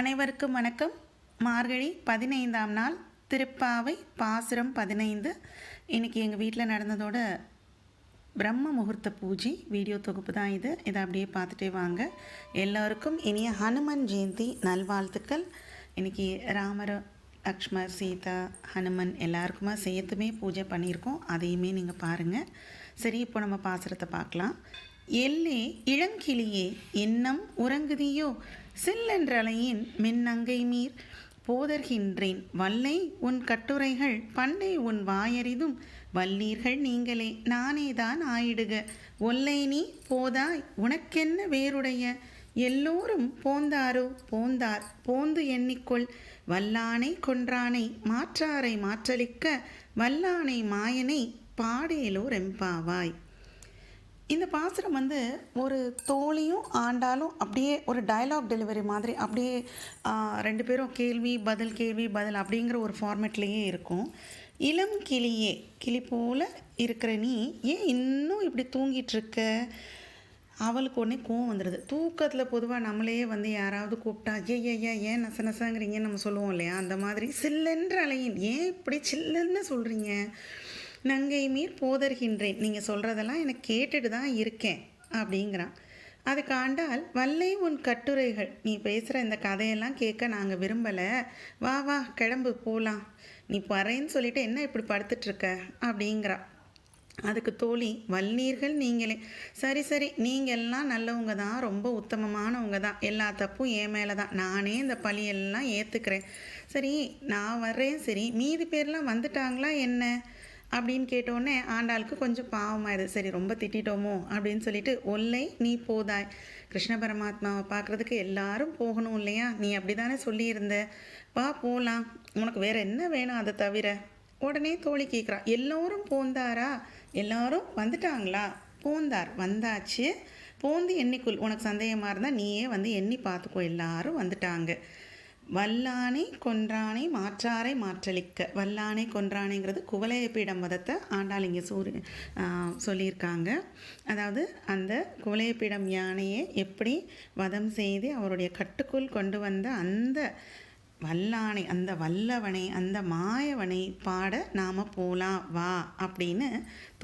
அனைவருக்கும் வணக்கம். மார்கழி பதினைந்தாம் நாள் திருப்பாவை பாசுரம் பதினைந்து. இன்றைக்கி எங்கள் வீட்டில் நடந்ததோட பிரம்ம முகூர்த்த பூஜை வீடியோ தொகுப்பு தான் இது. இதை அப்படியே பார்த்துட்டே வாங்க. எல்லோருக்கும் இனிய ஹனுமன் ஜெயந்தி நல்வாழ்த்துக்கள். இன்றைக்கி ராமர் லக்ஷ்மர் சீதா ஹனுமன் எல்லாருக்குமா சேர்த்துமே பூஜை பண்ணியிருக்கோம். அதையுமே நீங்கள் பாருங்கள் சரி இப்போ நம்ம பாசுரத்தை பார்க்கலாம். எல்லே இளங்கிளியே என்னம் உறங்குதியோ? சில்லென்றலையின் மின்னங்கை மீர். போதர்கின்றேன் வல்லை உன் கட்டுரைகள் பண்டை உன் வாயறிதும். வல்லீர்கள் நீங்களே நானேதான் ஆயிடுக. ஒல்லை நீ போதாய் உனக்கென்ன வேறுடைய எல்லோரும் போந்தாரோ? போந்தார் போந்து எண்ணிக்கொள். வல்லானை கொன்றானை மாற்றாரை மாற்றளிக்க. வல்லானை மாயனை பாடேலோ ரெம்பாவாய் இந்த பாசுரம் வந்து ஒரு தோழியும் ஆண்டாலும் அப்படியே ஒரு டயலாக் டெலிவரி மாதிரி அப்படியே ரெண்டு பேரும் கேள்வி பதில் கேள்வி பதில் அப்படிங்கிற ஒரு ஃபார்மேட்லேயே இருக்கும். இளம் கிளியே கிளி போல் இருக்கிற நீ ஏன் இன்னும் இப்படி தூங்கிட்டுருக்க அவளுக்கு உடனே கோவம் வந்துடுது தூக்கத்தில் பொதுவாக நம்மளே வந்து யாராவது கூப்பிட்டா ஏ ஏ ஏன் நச நசங்கிறீங்கன்னு நம்ம சொல்லுவோம் இல்லையா? அந்த மாதிரி சில்லென்ற அலையின் ஏன் இப்படி சில்லுன்னு சொல்கிறீங்க நங்கை மீர் போதர்கின்றேன். நீங்கள் சொல்கிறதெல்லாம் எனக்கு கேட்டுட்டு தான் இருக்கேன் அப்படிங்கிறான். அது காண்டால் வல்லை உன் கட்டுரைகள். நீ பேசுகிற இந்த கதையெல்லாம் கேட்க நாங்கள் விரும்பலை. வா வா கிளம்பு போகலாம் நீ வரேன்னு சொல்லிட்டு என்ன இப்படி படுத்துட்ருக்க? அப்படிங்கிறா. அதுக்கு தோழி வல்நீர்கள் நீங்களே. சரி சரி நீங்கள் எல்லாம் நல்லவங்க தான் ரொம்ப உத்தமமானவங்க தான். எல்லா தப்பும் என் மேலே தான். நானே இந்த பழியெல்லாம் ஏற்றுக்கிறேன் சரி நான் வர்றேன் சரி. மீதி பேர்லாம் வந்துட்டாங்களா என்ன? அப்படின்னு கேட்டோடனே ஆண்டாளுக்கு கொஞ்சம் பாவமாயிடுது சரி ரொம்ப திட்டிட்டோமோ? அப்படின்னு சொல்லிட்டு ஒல்லை நீ போதாய். கிருஷ்ண பரமாத்மாவை பார்க்குறதுக்கு எல்லாரும் போகணும் இல்லையா? நீ அப்படி தானே சொல்லியிருந்த. வா போகலாம் உனக்கு வேறு என்ன வேணும் அதை தவிர? உடனே தோழி கேட்குறா எல்லோரும் போந்தாரா? எல்லாரும் வந்துட்டாங்களா? போந்தார். வந்தாச்சு. போந்து எண்ணிக்குள். உனக்கு சந்தேகமாக இருந்தால் நீயே வந்து எண்ணி பார்த்துக்கோ. எல்லாரும் வந்துட்டாங்க. வல்லானை கொன்றானை மாற்றாரை மாற்றளிக்க. வல்லானை கொன்றானைங்கிறது குவலையப்பீடம் மதத்தை ஆண்டாள் இங்கே சூரிய சொல்லியிருக்காங்க. அதாவது அந்த குவலையப்பீடம் யானையை எப்படி வதம் செய்து அவருடைய கட்டுக்குள் கொண்டு வந்த அந்த வல்லானை அந்த வல்லவனை அந்த மாயவனை பாட நாம் போலாம் வா அப்படின்னு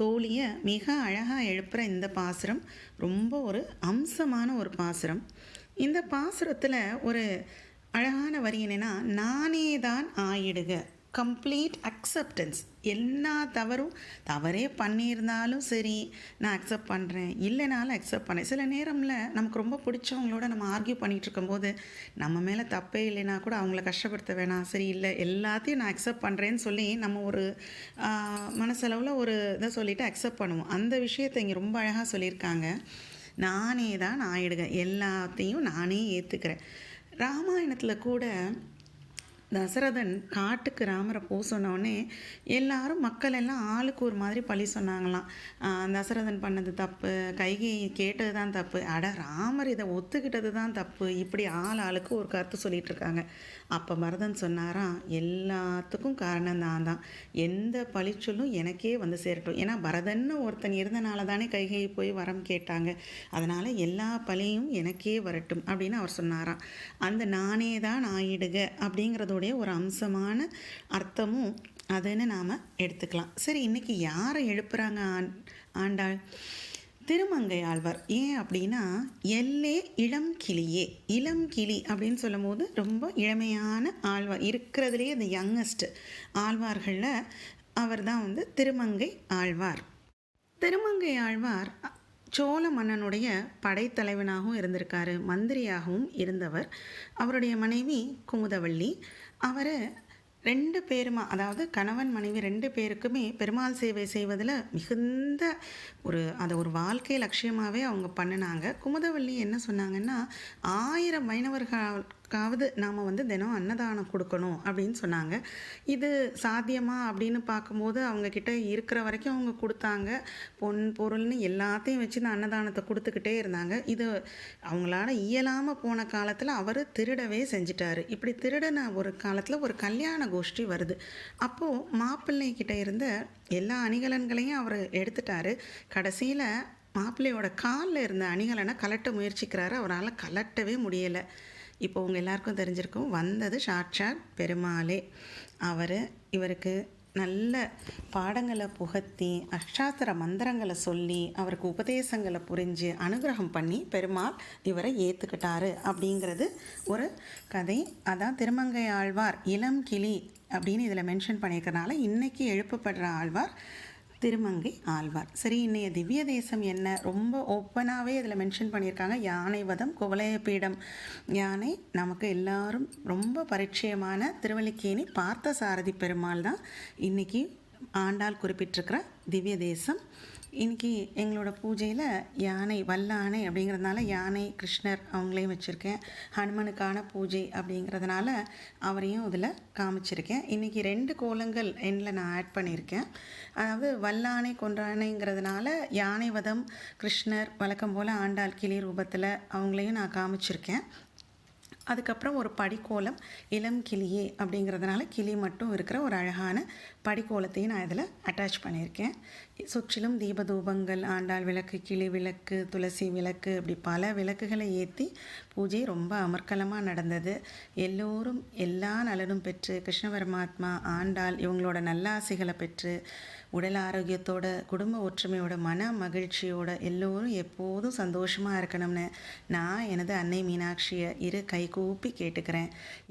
தோழியை மிக அழகாக எழுப்புகிற இந்த பாசுரம் ரொம்ப ஒரு அம்சமான ஒரு பாசுரம். இந்த பாசுரத்தில் ஒரு அழகான வரி என்னென்னா நானே தான் ஆயிடுக. கம்ப்ளீட் அக்செப்டன்ஸ் எல்லா தவறும் தவறே பண்ணியிருந்தாலும் சரி நான் அக்செப்ட் பண்ணுறேன் இல்லைனாலும் அக்செப்ட் பண்ணேன் சில நேரமில் நமக்கு ரொம்ப பிடிச்சவங்களோட நம்ம ஆர்கியூ பண்ணிகிட்டு இருக்கும்போது நம்ம மேலே தப்பே இல்லைனா கூட அவங்கள கஷ்டப்படுத்த வேணாம். சரி இல்லை எல்லாத்தையும் நான் அக்செப்ட் பண்ணுறேன்னு சொல்லி நம்ம ஒரு மனசளவில் ஒரு இதை சொல்லிவிட்டு அக்செப்ட் பண்ணுவோம். அந்த விஷயத்தை இங்கே ரொம்ப அழகாக சொல்லியிருக்காங்க. நானே தான் ஆயிடுக. எல்லாத்தையும் நானே ஏற்றுக்கிறேன் ராமாயணத்தில் கூட தசரதன் காட்டுக்கு ராமரை போக சொன்னோடனே எல்லாரும் மக்கள் எல்லாம் ஆளுக்கு ஒரு மாதிரி பழி சொன்னாங்களாம். தசரதன் பண்ணது தப்பு கைகை கேட்டது தான் தப்பு. அட ராமர் இதை ஒத்துக்கிட்டது தான் தப்பு. இப்படி ஆள் ஆளுக்கு ஒரு கருத்து சொல்லிட்டு இருக்காங்க. அப்போ பரதன் சொன்னாராம் எல்லாத்துக்கும் காரணம் நான் தான். எந்த பழிச்சொல்லும் எனக்கே வந்து சேரட்டும். ஏன்னா பரதன்னு ஒருத்தன் இருந்தனால தானே கைகை போய் வரம் கேட்டாங்க. அதனால் எல்லா பழியும் எனக்கே வரட்டும் அப்படின்னு அவர் சொன்னாராம். அந்த நானே தான் ஆயிடுக அப்படிங்கிறதோடைய ஒரு அம்சமான அர்த்தமும் அதுன்னு நாம் எடுத்துக்கலாம். சரி இன்னைக்கு யாரை எழுப்புறாங்க ஆண் ஆண்டாள்? திருமங்கை ஆழ்வார். ஏன் அப்படின்னா எல்லே இளம் கிளியே இளம் கிளி அப்படின்னு சொல்லும் போது ரொம்ப இளமையான ஆழ்வார். இருக்கிறதுலே அந்த யங்கஸ்ட் ஆழ்வார்களில் அவர் தான் வந்து திருமங்கை ஆழ்வார். திருமங்கை ஆழ்வார் சோழ மன்னனுடைய படைத்தலைவனாகவும் இருந்திருக்காரு மந்திரியாகவும் இருந்தவர். அவருடைய மனைவி குமுதவள்ளி. அவர் ரெண்டு பேருமா அதாவது கணவன் மனைவி ரெண்டு பேருக்குமே பெருமாள் சேவை செய்வதில் மிகுந்த ஒரு அதை ஒரு வாழ்க்கை லட்சியமாகவே அவங்க பண்ணினாங்க. குமுதவள்ளி என்ன சொன்னாங்கன்னா ஆயிரம் காவது நாம் வந்து தினம் அன்னதானம் கொடுக்கணும் அப்படின்னு சொன்னாங்க. இது சாத்தியமா அப்படின்னு பார்க்கும்போது அவங்கக்கிட்ட இருக்கிற வரைக்கும் அவங்க கொடுத்தாங்க. பொன் பொருள்னு எல்லாத்தையும் வச்சு இந்த அன்னதானத்தை கொடுத்துக்கிட்டே இருந்தாங்க. இது அவங்களால இயலாமல் போன காலத்தில் அவர் திருடவே செஞ்சிட்டாரு. இப்படி திருடின ஒரு காலத்தில் ஒரு கல்யாண கோஷ்டி வருது. அப்போது மாப்பிள்ளைக்கிட்ட இருந்த எல்லா அணிகலன்களையும் அவர் எடுத்துட்டாரு. கடைசியில் மாப்பிள்ளையோட காலில் இருந்த அணிகலனை கலட்ட முயற்சிக்கிறாரு. அவரால் கலட்டவே முடியலை. இப்போ உங்கள் எல்லாருக்கும் தெரிஞ்சிருக்கும். வந்தது சாட்சாத் பெருமாளே. அவர் இவருக்கு நல்ல பாடங்களை புகத்தி அஷ்டாஸ்திர மந்திரங்களை சொல்லி அவருக்கு உபதேசங்களை புரிஞ்சு அனுகிரகம் பண்ணி பெருமாள் இவரை ஏற்றுக்கிட்டாரு அப்படிங்கிறது ஒரு கதை. அதான் திருமங்கை ஆழ்வார் இளம் கிளி அப்படின்னு இதில் மென்ஷன் பண்ணியிருக்கிறனால இன்றைக்கி எழுப்பப்படுற ஆழ்வார் திருமங்கை ஆழ்வார். சரி இன்னைய திவ்ய தேசம் என்ன? ரொம்ப ஓப்பனாகவே இதில் மென்ஷன் பண்ணியிருக்காங்க. யானை வதம் குவலய பீடம். யானை நமக்கு எல்லாரும் ரொம்ப பரிச்சயமான திருவல்லிக்கேணி பார்த்த சாரதி பெருமாள் தான். இன்றைக்கி ஆண்டாள் குறிப்பிட்டிருக்கிற திவ்ய தேசம். இன்றைக்கி எங்களோட பூஜையில் யானை வல்லானை அப்படிங்கிறதுனால யானை கிருஷ்ணர் அவங்களையும் வச்சுருக்கேன். ஹனுமனுக்கான பூஜை அப்படிங்கிறதுனால அவரையும் இதில் காமிச்சிருக்கேன். இன்றைக்கி ரெண்டு கோலங்கள் எண்ணில் நான் ஆட் பண்ணியிருக்கேன் அதாவது வல்லானை கொன்றானைங்கிறதுனால யானை வதம் கிருஷ்ணர் வழக்கம் போல் ஆண்டாள் கிளி ரூபத்தில் அவங்களையும் நான் காமிச்சிருக்கேன். அதுக்கப்புறம் ஒரு படிக்கோலம் இளம் கிளியே அப்படிங்கிறதுனால கிளி மட்டும் இருக்கிற ஒரு அழகான படிக்கோலத்தையும் நான் இதில் அட்டாச் பண்ணியிருக்கேன். சுற்றிலும் தீபதூபங்கள் ஆண்டாள் விளக்கு கிளி விளக்கு துளசி விளக்கு இப்படி பல விளக்குகளை ஏற்றி பூஜை ரொம்ப அமர்க்கலமாக நடந்தது. எல்லோரும் எல்லா நலனும் பெற்று கிருஷ்ண பரமாத்மா ஆண்டாள் இவங்களோட நல்லாசைகளை பெற்று உடல் ஆரோக்கியத்தோட குடும்ப ஒற்றுமையோட மன மகிழ்ச்சியோட எல்லோரும் எப்போதும் சந்தோஷமாக இருக்கணும்னு நான் எனது அன்னை மீனாட்சியை இரு கூப்பி கேட்டுக்கிறேன்.